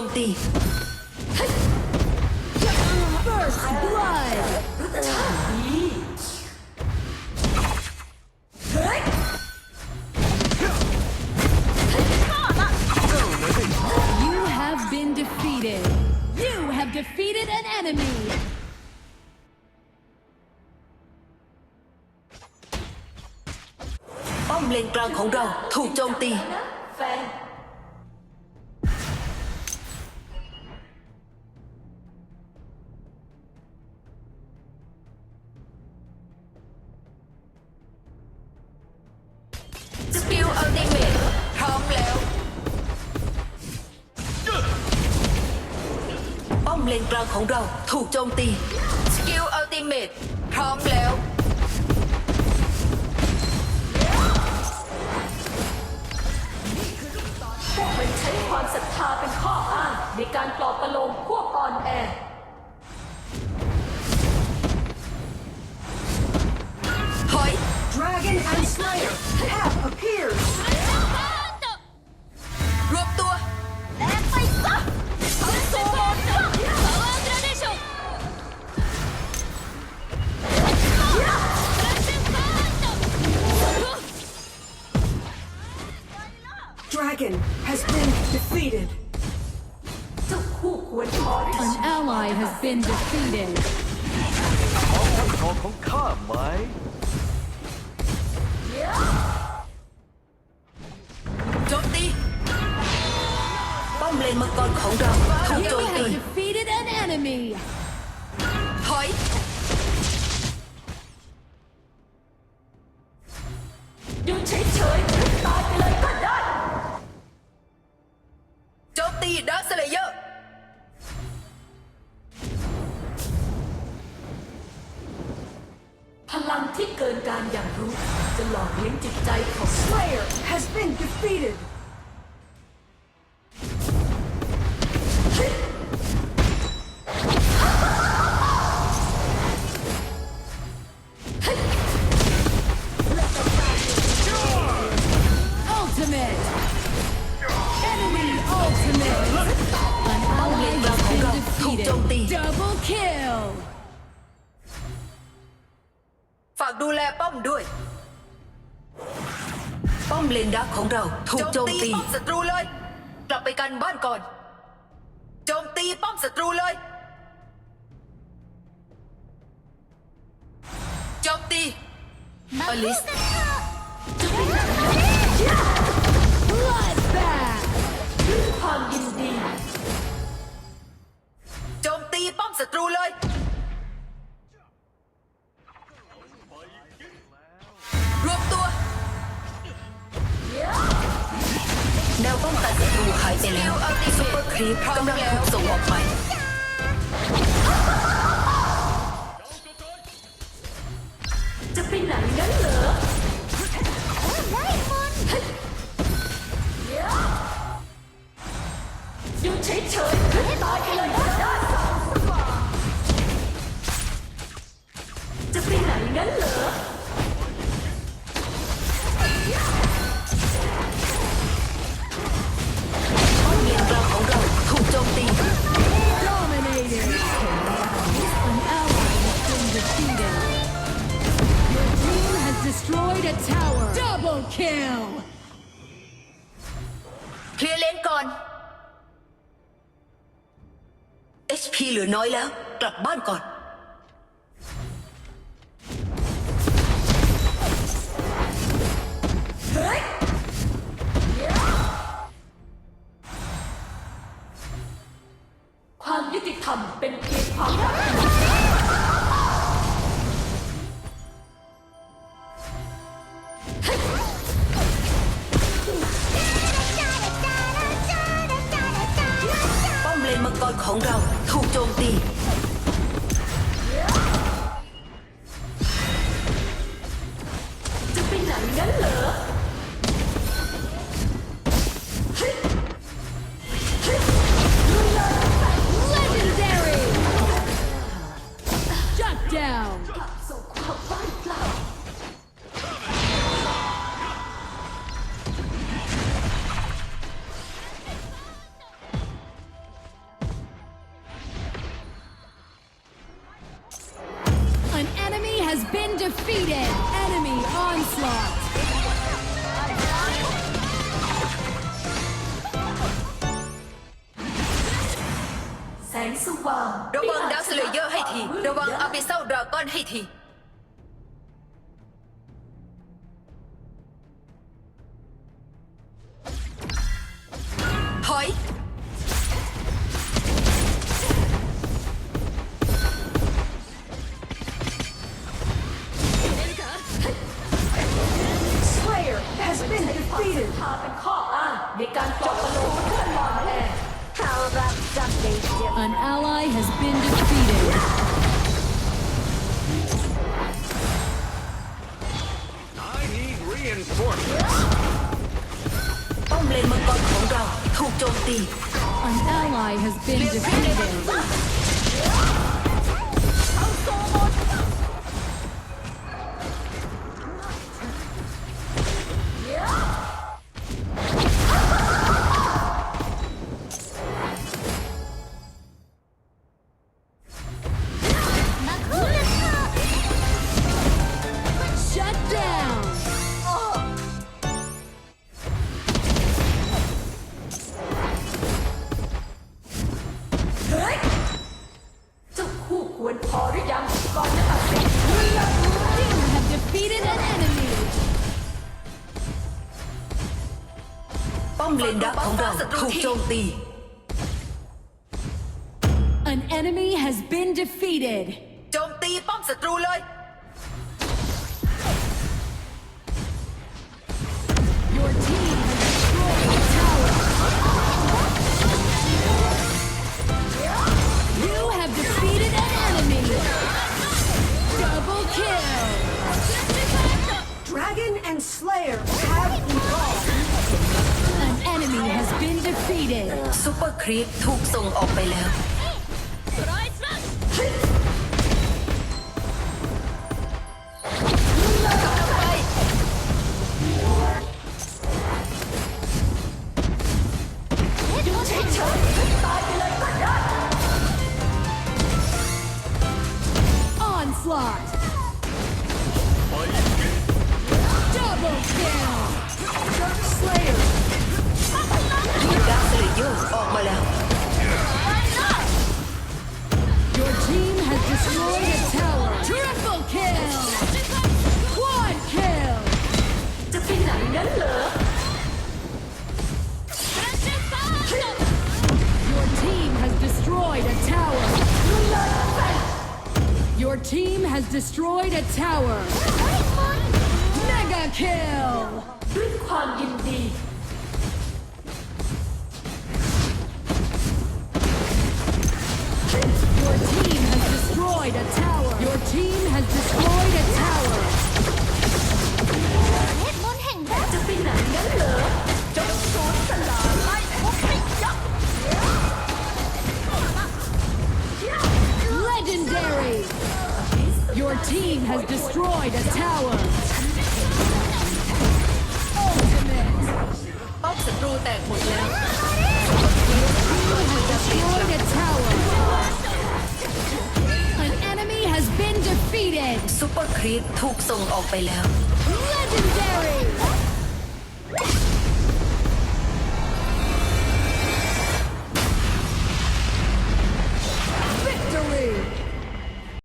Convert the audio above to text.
Công ty You have been defeated. You have defeated an enemy. Bom lên tròn khổng rau, thủ trông ti. เลนกลางของเราถูกโจมตี สกิลอัลติเมทพร้อมแล้วพวกมันใช้ความศรัทธาเป็นข้ออ้างในการปลอบประโลมพวกอ่อนแอถอย Dragon and Slayer Dragon has been defeated. เจ้าคู่ควรถอน An ally has been defeated. ของทั้งของของข้าไหม โจมตี ป้อมเลนมังกรของเราถูก You โจมตี have defeated an enemy. ถอย อยู่ ที่เกินการอย่างรู้ จะหล่อเลี้ยงจิตใจของ Slayer has been defeated. อมเลนดักของเรา ถูกโจมตีป้อมศัตรูเลย กลับไปกันบ้านก่อน โจมตีป้อมศัตรูเลย โจมตีอลิส ร์ครีปกำลังถูกส่งออกไปจะไปไหนนั้นเหรออยู่เฉย a tower. Double kill. เคลียร์เลนก่อน HP เหลือน้อยแล้ว กลับบ้านก่อน กรของเราถูกโจมตี has been defeated. Enemy onslaught. Đồ băng đã xử lý dơ hay thì, đồ ở phía sau con hay thì. An ally has been defeated. I need reinforcements ป้อมเลนมังกรของเราถูกโจมตี An ally has been defeated. มเลนดักของเราถูกโจมตี An enemy has been defeated. โจมตีป้อมศัตรูเลย ซูเปอร์ครีปถูกส่งออกไปแล้ว Onslaught. Double kill. Slayer ดักสเลเยอร์ออกมาแล้ว Your team has destroyed a tower. Triple kill. Quad kill. จะไปไหนนั้นเหรอ Your team has destroyed a tower. Your team has destroyed a tower. Mega kill. destroyed a tower. Your team has destroyed a tower. จะไปไหนนั้นเหรอจงสูญสลายไล่พวกให้ยับ Legendary. Your team has destroyed a tower. Ultimate. ป้อมศัตรูแตกหมดแล้ว has destroyed a tower. ซูเปอร์ครีปถูกส่งออกไปแล้ว Legendary.